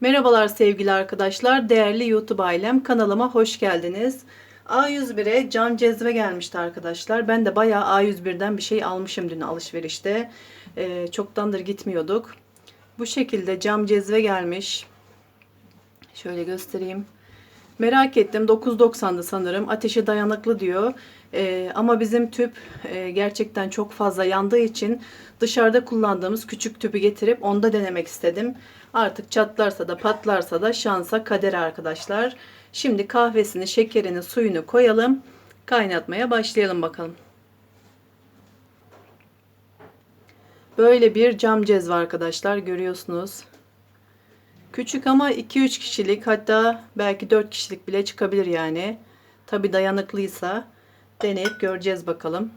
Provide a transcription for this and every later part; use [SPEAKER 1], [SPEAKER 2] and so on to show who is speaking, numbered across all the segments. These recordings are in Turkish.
[SPEAKER 1] Merhabalar sevgili arkadaşlar, değerli YouTube ailem kanalıma hoş geldiniz. A101'e cam cezve gelmişti arkadaşlar. Ben de bayağı A101'den bir şey almışım dün alışverişte. Ee, çoktandır gitmiyorduk. Bu şekilde cam cezve gelmiş. Şöyle göstereyim. Merak ettim 9.90'dı sanırım. Ateşe dayanıklı diyor. Ee, ama bizim tüp e, gerçekten çok fazla yandığı için dışarıda kullandığımız küçük tüpü getirip onda denemek istedim. Artık çatlarsa da patlarsa da şansa kader arkadaşlar. Şimdi kahvesini, şekerini, suyunu koyalım. Kaynatmaya başlayalım bakalım. Böyle bir cam cezve arkadaşlar görüyorsunuz. Küçük ama 2-3 kişilik hatta belki 4 kişilik bile çıkabilir yani. Tabi dayanıklıysa deneyip göreceğiz bakalım.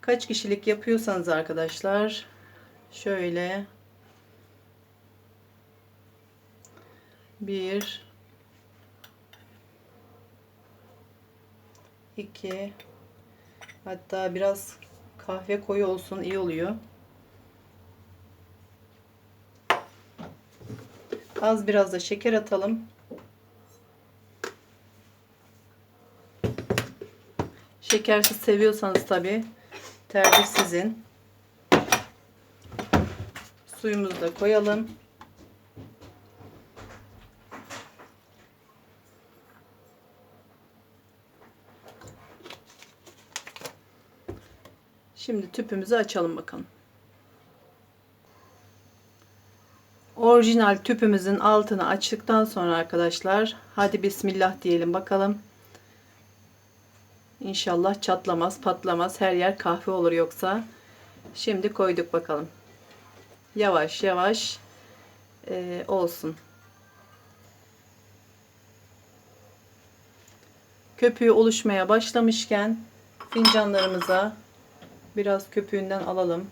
[SPEAKER 1] Kaç kişilik yapıyorsanız arkadaşlar şöyle bir iki hatta biraz kahve koyu olsun iyi oluyor. Az biraz da şeker atalım. Şekersiz seviyorsanız tabi tercih sizin. Suyumuzu da koyalım. Şimdi tüpümüzü açalım bakalım. Orijinal tüpümüzün altını açtıktan sonra arkadaşlar hadi bismillah diyelim bakalım. İnşallah çatlamaz, patlamaz. Her yer kahve olur yoksa. Şimdi koyduk bakalım. Yavaş yavaş e, olsun. Köpüğü oluşmaya başlamışken fincanlarımıza biraz köpüğünden alalım.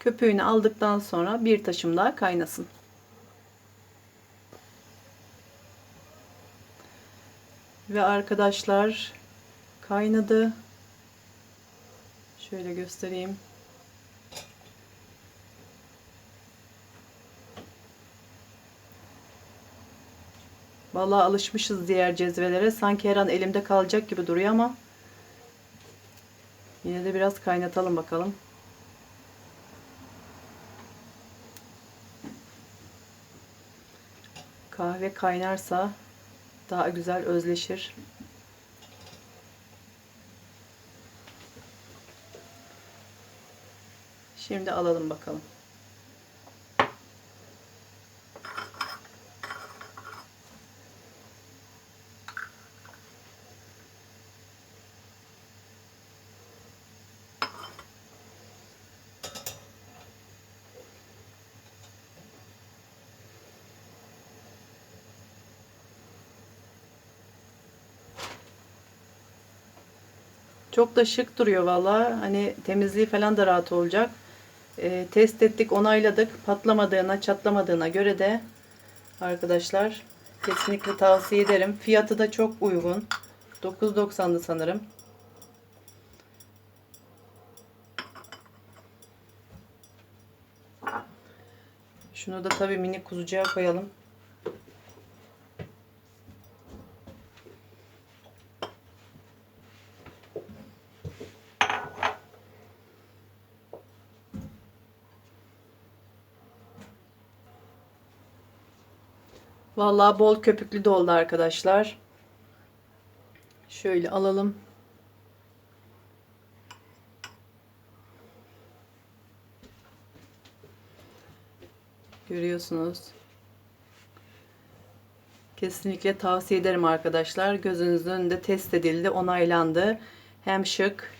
[SPEAKER 1] Köpüğünü aldıktan sonra bir taşım daha kaynasın. Ve arkadaşlar kaynadı. Şöyle göstereyim. Vallahi alışmışız diğer cezvelere. Sanki her an elimde kalacak gibi duruyor ama yine de biraz kaynatalım bakalım. Kahve kaynarsa daha güzel özleşir. Şimdi alalım bakalım. Çok da şık duruyor valla. Hani temizliği falan da rahat olacak. Ee, test ettik, onayladık. Patlamadığına, çatlamadığına göre de arkadaşlar kesinlikle tavsiye ederim. Fiyatı da çok uygun. 9.90'dı sanırım. Şunu da tabii mini kuzucuğa koyalım. Vallahi bol köpüklü de oldu arkadaşlar. Şöyle alalım. Görüyorsunuz. Kesinlikle tavsiye ederim arkadaşlar. Gözünüzün önünde test edildi, onaylandı. Hem şık,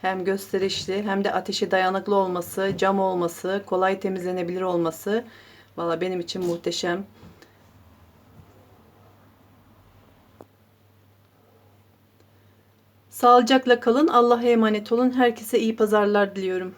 [SPEAKER 1] hem gösterişli, hem de ateşe dayanıklı olması, cam olması, kolay temizlenebilir olması. Valla benim için muhteşem. Sağlıcakla kalın. Allah'a emanet olun. Herkese iyi pazarlar diliyorum.